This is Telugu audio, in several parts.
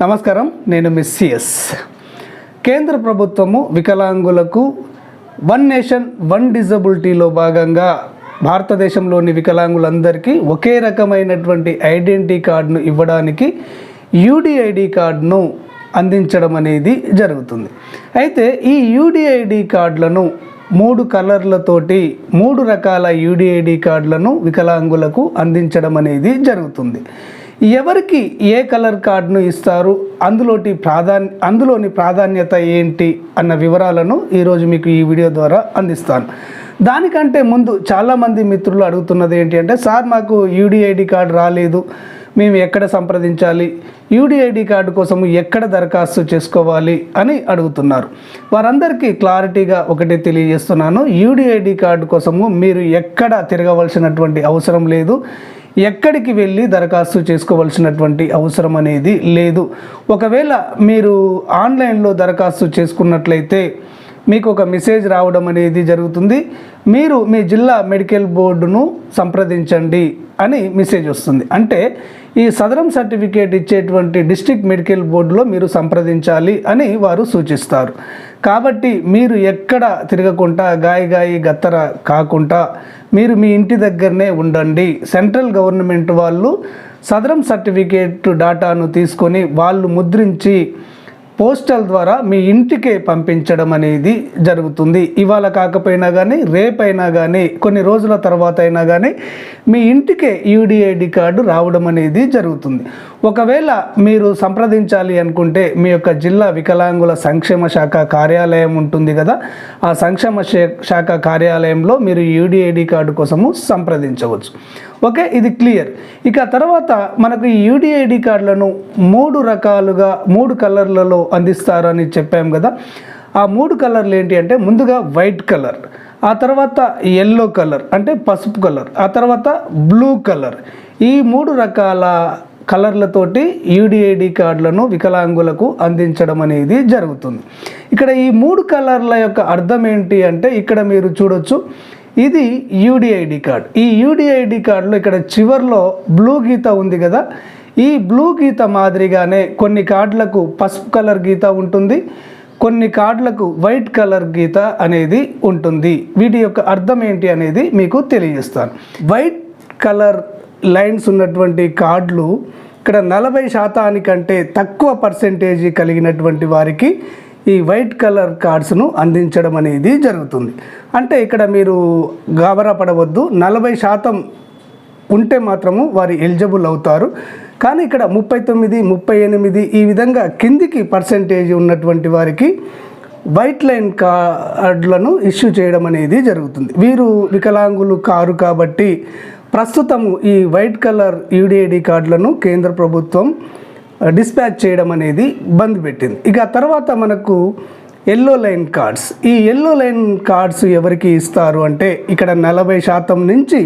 నమస్కారం నేను మిస్ సిఎస్ కేంద్ర ప్రభుత్వము వికలాంగులకు వన్ నేషన్ వన్ డిజబిలిటీలో భాగంగా భారతదేశంలోని వికలాంగులందరికీ ఒకే రకమైనటువంటి ఐడెంటిటీ కార్డును ఇవ్వడానికి యూడిఐడి కార్డును అందించడం అనేది జరుగుతుంది. అయితే ఈ యూడిఐడి కార్డులను మూడు కలర్లతోటి మూడు రకాల యూడిఐడి కార్డులను వికలాంగులకు అందించడం అనేది జరుగుతుంది. ఎవరికి ఏ కలర్ కార్డును ఇస్తారు? అందులోటి ప్రాధాన్య అందులోని ప్రాధాన్యత ఏంటి? అన్న వివరాలను ఈరోజు మీకు ఈ వీడియో ద్వారా అందిస్తాను. దానికంటే ముందు చాలామంది మిత్రులు అడుగుతున్నది ఏంటి అంటే సార్ మాకు యూడిఐడి కార్డు రాలేదు. మేము ఎక్కడ సంప్రదించాలి? యూడిఐడి కార్డు కోసం ఎక్కడ దరఖాస్తు చేసుకోవాలి అని అడుగుతున్నారు. వారందరికీ క్లారిటీగా ఒకటి తెలియజేస్తున్నాను. యూడిఐడి కార్డు కోసము మీరు ఎక్కడ తిరగవలసినటువంటి అవసరం లేదు. ఎక్కడికి వెళ్ళి దరఖాస్తు చేసుకోవాల్సినటువంటి అవసరం అనేది లేదు. ఒకవేళ మీరు ఆన్లైన్లో దరఖాస్తు చేసుకున్నట్లయితే మీకు ఒక మెసేజ్ రావడం అనేది జరుగుతుంది. మీరు మీ జిల్లా మెడికల్ బోర్డును సంప్రదించండి అని మెసేజ్ వస్తుంది. అంటే ఈ సదరం సర్టిఫికేట్ ఇచ్చేటువంటి డిస్ట్రిక్ట్ మెడికల్ బోర్డులో మీరు సంప్రదించాలి అని వారు సూచిస్తారు. కాబట్టి మీరు ఎక్కడ తిరగకుండా గాయ గాయి గత్తర కాకుండా మీరు మీ ఇంటి దగ్గరనే ఉండండి. సెంట్రల్ గవర్నమెంట్ వాళ్ళు సదరం సర్టిఫికేట్ డాటాను తీసుకొని వాళ్ళు ముద్రించి పోస్టల్ ద్వారా మీ ఇంటికే పంపించడం అనేది జరుగుతుంది. ఇవాళ కాకపోయినా కానీ రేపైనా కానీ కొన్ని రోజుల తర్వాత అయినా కానీ మీ ఇంటికే యూడిఐడి కార్డు రావడం అనేది జరుగుతుంది. ఒకవేళ మీరు సంప్రదించాలి అనుకుంటే మీ యొక్క జిల్లా వికలాంగుల సంక్షేమ శాఖ కార్యాలయం ఉంటుంది కదా ఆ సంక్షేమ శాఖ కార్యాలయంలో మీరు యూడిఐడి కార్డు కోసము సంప్రదించవచ్చు. ఓకే ఇది క్లియర్. ఇక తర్వాత మనకు ఈ యూడిఐడి కార్డులను మూడు రకాలుగా మూడు కలర్లలో అందిస్తారని చెప్పాం కదా. ఆ మూడు కలర్లు ఏంటి అంటే ముందుగా వైట్ కలర్ ఆ తర్వాత ఎల్లో కలర్ అంటే పసుపు కలర్ ఆ తర్వాత బ్లూ కలర్. ఈ మూడు రకాల కలర్లతోటి యూడిఐడి కార్డులను వికలాంగులకు అందించడం అనేది జరుగుతుంది. ఇక్కడ ఈ మూడు కలర్ల యొక్క అర్థం ఏంటి అంటే ఇక్కడ మీరు చూడొచ్చు. ఇది యూడిఐడి కార్డ్ ఈ యూడిఐడి కార్డులో ఇక్కడ చివర్లో బ్లూ గీత ఉంది కదా? ఈ బ్లూ గీత మాదిరిగానే కొన్ని కార్డులకు పసుపు కలర్ గీత ఉంటుంది కొన్ని కార్డులకు వైట్ కలర్ గీత అనేది ఉంటుంది. వీటి యొక్క అర్థం ఏంటి అనేది మీకు తెలియజేస్తాను. వైట్ కలర్ లైన్స్ ఉన్నటువంటి కార్డులు ఇక్కడ నలభై శాతానికంటే తక్కువ పర్సెంటేజీ కలిగినటువంటి వారికి ఈ వైట్ కలర్ కార్డ్స్ను అందించడం అనేది జరుగుతుంది. అంటే ఇక్కడ మీరు గాబరా పడవద్దు. నలభై శాతం ఉంటే మాత్రము వారు ఎలిజిబుల్ అవుతారు. కానీ ఇక్కడ ముప్పై తొమ్మిది ముప్పై ఎనిమిది ఈ విధంగా కిందికి పర్సెంటేజ్ ఉన్నటువంటి వారికి వైట్ లైన్ కార్డులను ఇష్యూ చేయడం అనేది జరుగుతుంది. వీరు వికలాంగులు కారు కాబట్టి ప్రస్తుతము ఈ వైట్ కలర్ యూడిఐడి కార్డులను కేంద్ర ప్రభుత్వం డిస్పాచ్ చేయడం అనేది బంద్ పెట్టింది. ఇక తర్వాత మనకు ఎల్లో లైన్ కార్డ్స్ ఈ ఎల్లో లైన్ కార్డ్స్ ఎవరికి ఇస్తారు అంటే ఇక్కడ నలభై శాతం నుంచి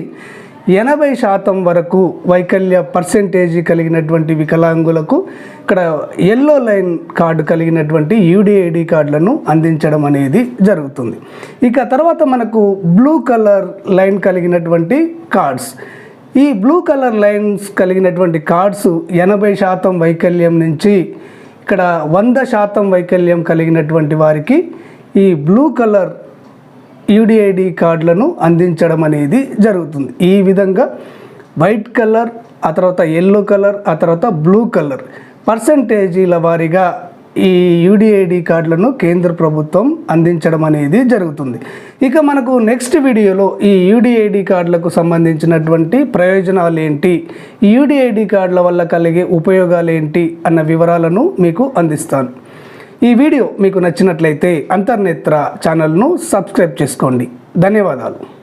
ఎనభై శాతం వరకు వైకల్య పర్సెంటేజీ కలిగినటువంటి వికలాంగులకు ఇక్కడ ఎల్లో లైన్ కార్డు కలిగినటువంటి యూడిఐడి కార్డులను అందించడం అనేది జరుగుతుంది. ఇక తర్వాత మనకు బ్లూ కలర్ లైన్ కలిగినటువంటి కార్డ్స్ ఈ బ్లూ కలర్ లైన్స్ కలిగినటువంటి కార్డ్స్ ఎనభై శాతం వైకల్యం నుంచి ఇక్కడ వంద శాతం వైకల్యం కలిగినటువంటి వారికి ఈ బ్లూ కలర్ యూడిఐడి కార్డులను అందించడం అనేది జరుగుతుంది. ఈ విధంగా వైట్ కలర్ ఆ తర్వాత ఎల్లో కలర్ ఆ తర్వాత బ్లూ కలర్. పర్సంటేజీల వారీగా ఈ యూడిఐడి కార్డులను కేంద్ర ప్రభుత్వం అందించడం అనేది జరుగుతుంది. ఇక మనకు నెక్స్ట్ వీడియోలో ఈ యూడిఐడి కార్డులకు సంబంధించినటువంటి ప్రయోజనాలు ఏంటి యూడిఐడి కార్డుల వల్ల కలిగే ఉపయోగాలు ఏంటి అన్న వివరాలను మీకు అందిస్తాను. ఈ వీడియో మీకు నచ్చినట్లయితే అంతర్నేత్ర ఛానల్ను సబ్స్క్రైబ్ చేసుకోండి. ధన్యవాదాలు.